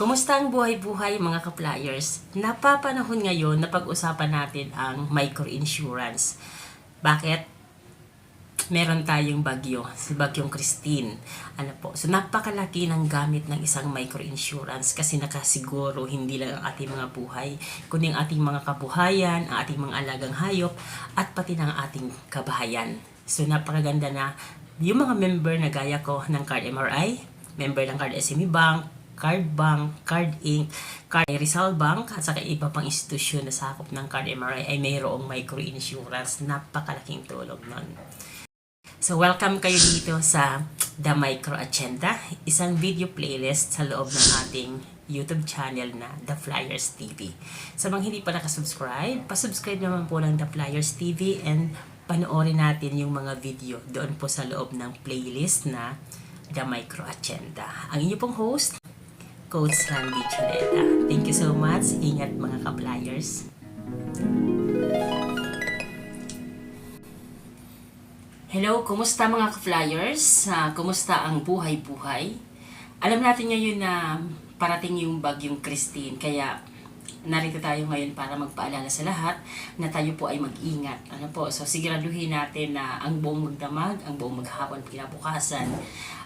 Kumusta ang buhay-buhay mga ka-flyers? Napapanahon ngayon na pag-usapan natin ang microinsurance. Bakit? Meron tayong bagyo, si Bagyong Christine. Ano po? So napakalaki ng gamit ng isang microinsurance kasi nakasiguro hindi lang ang ating mga buhay, kundi ang ating mga kabuhayan, ang ating mga alagang hayop, at pati ng ating kabahayan. So napakaganda na yung mga member na gaya ko ng Card MRI, member ng Card SME Bank, Card Bank, Card Inc., Card Rizal Bank, at saka iba pang institusyon na sakop ng Card MRI ay mayroong microinsurance. Napakalaking tulong nun. So, welcome kayo dito sa The Micro Agenda, isang video playlist sa loob ng ating YouTube channel na The Flyers TV. Sa mga hindi pa nakasubscribe, pasubscribe naman po ng The Flyers TV and panoorin natin yung mga video doon po sa loob ng playlist na The Micro Agenda. Ang inyo pong host, Coach Randy Chuleta. Thank you so much. Ingat mga ka-flyers. Hello, kumusta mga ka-flyers? Ah, kumusta ang buhay-buhay? Alam natin ngayon na parating yung bagyong Christine, kaya narito tayo ngayon para magpaalala sa lahat na tayo po ay mag-ingat. Ano po? So siguraduhin natin na ang buong magdamag, ang buong maghapon kinabukasan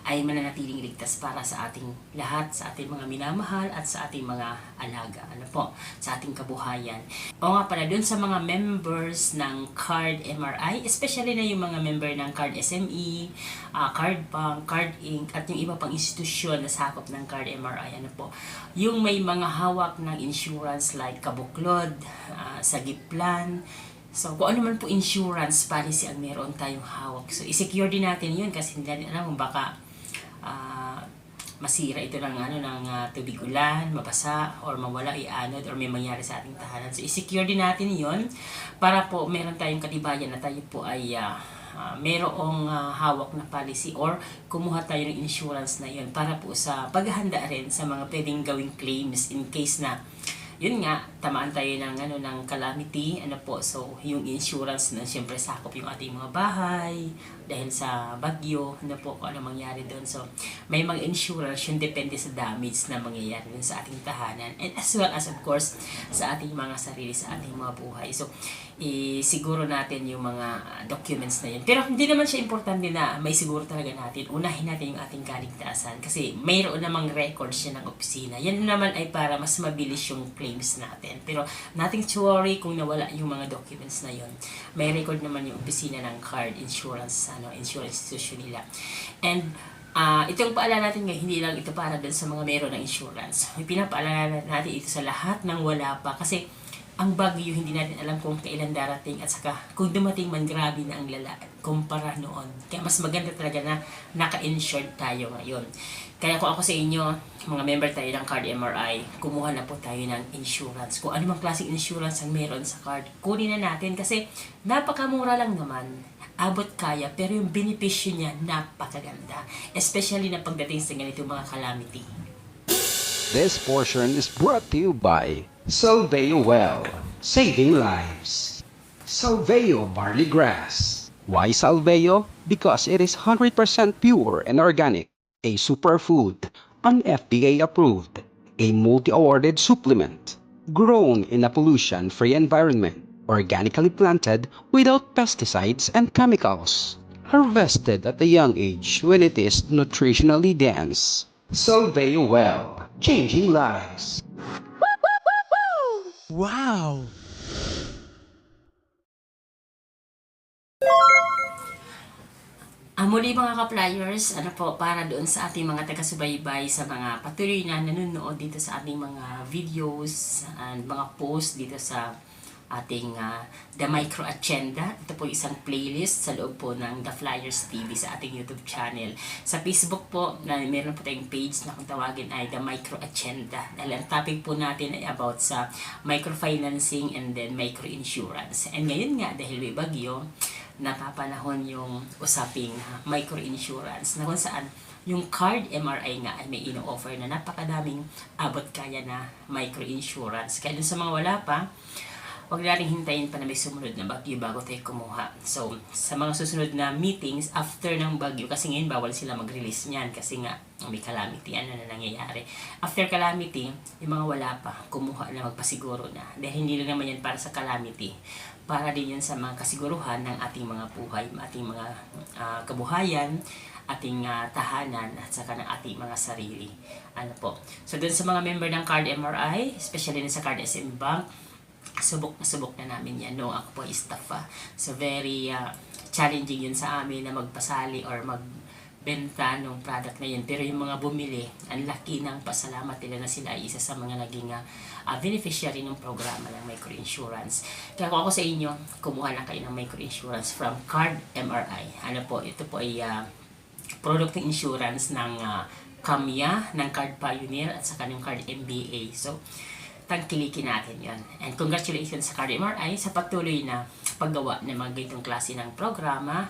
ay mananatiling ligtas para sa ating lahat, sa ating mga minamahal at sa ating mga alaga. Ano po? Sa ating kabuhayan. O nga pala, dun sa mga members ng Card MRI, especially na yung mga member ng Card SME, ah, Card Bank, Card Inc., at yung iba pang institusyon na sakop ng Card MRI. Ano po? Yung may mga hawak ng insurance like Kabuklod, uh, Sagiplan, So, kung ano man po insurance policy ang meron tayong hawak. So, i-secure din natin yun kasi hindi natin alam kung baka ah, masira ito ng ano ng ah, tubig ulan, mabasa or mawala ianod or may mangyari sa ating tahanan. So i-secure din natin 'yon para po meron tayong katibayan na tayo po ay ah, ah, merong ah, hawak na policy or kumuha tayo ng insurance na 'yon para po sa paghahanda rin sa mga pwedeng gawing claims in case na yun nga, tamaan tayo ng, ano, ng calamity, ano po, so, yung insurance na siyempre sakop yung ating mga bahay, dahil sa bagyo, ano po, kung ano mangyari doon. So, may mga insurance, yung depende sa damage na mangyayari dun sa ating tahanan, and as well as, of course, sa ating mga sarili, sa ating mga buhay. So, isiguro natin yung mga documents na yun. Pero hindi naman siya importante na may siguro talaga natin. Unahin natin yung ating kaligtasan kasi mayroon namang record siya ng opisina. Yan naman ay para mas mabilis yung claims natin. Pero nothing to worry kung nawala yung mga documents na yun. May record naman yung opisina ng card insurance, ano, insurance institution nila. And Ah, itong paalala natin ngayon, hindi lang ito para dun sa mga meron ng insurance. Pinapaalala natin ito sa lahat ng wala pa kasi ang bagyo hindi natin alam kung kailan darating at saka kung dumating man grabe na ang lala kumpara noon. Kaya mas maganda talaga na naka-insured tayo ngayon. Kaya kung ako sa inyo, mga member tayo ng card MRI, kumuha na po tayo ng insurance. Kung ano mang klaseng insurance ang meron sa card, kunin na natin kasi napakamura lang naman abot kaya, pero yung benepisyo niya napakaganda. Especially na pagdating sa ganitong mga calamity. This portion is brought to you by Salveo Well, saving lives. Salveo Barley Grass. Why Salveo? Because it is 100% pure and organic, a superfood, an FDA approved, a multi-awarded supplement, grown in a pollution-free environment, organically planted without pesticides and chemicals, harvested at a young age when it is nutritionally dense. Salveo Well, changing lives. Wow! Ah, muli mga ka-flyers, ano po, para doon sa ating mga taga-subaybay sa mga patuloy na nanonood dito sa ating mga videos and mga posts dito sa ating ah, The Micro Agenda. Ito po isang playlist sa loob po ng The Flyers TV sa ating YouTube channel. Sa Facebook po, na meron po tayong page na kung tawagin ay The Micro Agenda. Dahil ang topic po natin ay about sa microfinancing and then microinsurance. And ngayon nga, dahil may bagyo, napapanahon yung usaping microinsurance na kung saan yung card MRI nga ay may ino-offer na napakadaming abot kaya na microinsurance. Kaya sa mga wala pa, huwag natin hintayin pa na may sumunod na bagyo bago tayo kumuha. So, sa mga susunod na meetings after ng bagyo, kasi ngayon bawal sila mag-release niyan kasi nga may calamity, ano na nangyayari. After calamity, yung mga wala pa, kumuha na magpasiguro na. Dahil hindi lang naman yan para sa calamity. Para din yan sa mga kasiguruhan ng ating mga buhay, ating mga ah, kabuhayan, ating ah, tahanan at saka ng ating mga sarili. Ano po. So, dun sa mga member ng Card MRI, especially na sa Card SM Bank, subok na subok na namin yan. No, ako po ay staff ah. So, very ah, challenging yun sa amin na magpasali or magbenta ng product na yun. Pero yung mga bumili, ang laki ng pasalamat nila na sila ay isa sa mga naging ah, beneficiary ng programa ng microinsurance. Kaya kung ako sa inyo, kumuha lang kayo ng microinsurance from Card MRI. Ano po, ito po ay ah, product ng insurance ng uh, Kamya, ng Card Pioneer at saka ng Card MBA. So, tangkilikin natin yon And congratulations sa Card MRI sa patuloy na paggawa ng mga ganitong klase ng programa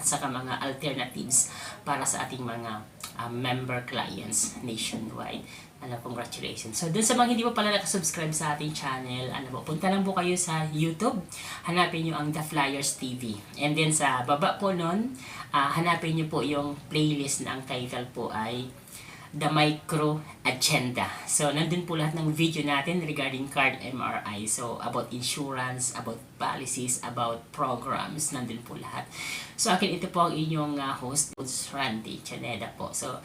at saka mga alternatives para sa ating mga uh, member clients nationwide. Ano, congratulations. So, dun sa mga hindi pa pala nakasubscribe sa ating channel, ano po, punta lang po kayo sa YouTube. Hanapin nyo ang The Flyers TV. And then sa baba po nun, ah, hanapin nyo po yung playlist na ang title po ay The Micro Agenda. So, nandun po lahat ng video natin regarding card MRI. So, about insurance, about policies, about programs, nandun po lahat. So, akin ito po ang inyong ah, host, Randy Chaneda po. So,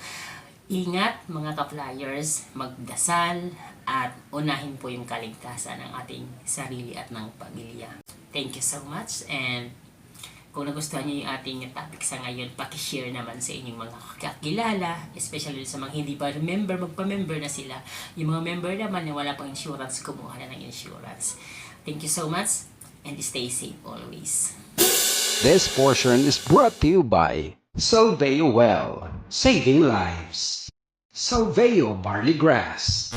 ingat mga ka-flyers, magdasal, at unahin po yung kaligtasan ng ating sarili at ng pamilya. Thank you so much and kung nagustuhan niyo yung ating topic sa ngayon, pakishare naman sa inyong mga kakilala, especially sa mga hindi pa member, magpa-member na sila. Yung mga member naman na wala pang insurance, kumuha na ng insurance. Thank you so much and stay safe always. This portion is brought to you by Salveo Well, saving lives. Salveo Barley Grass.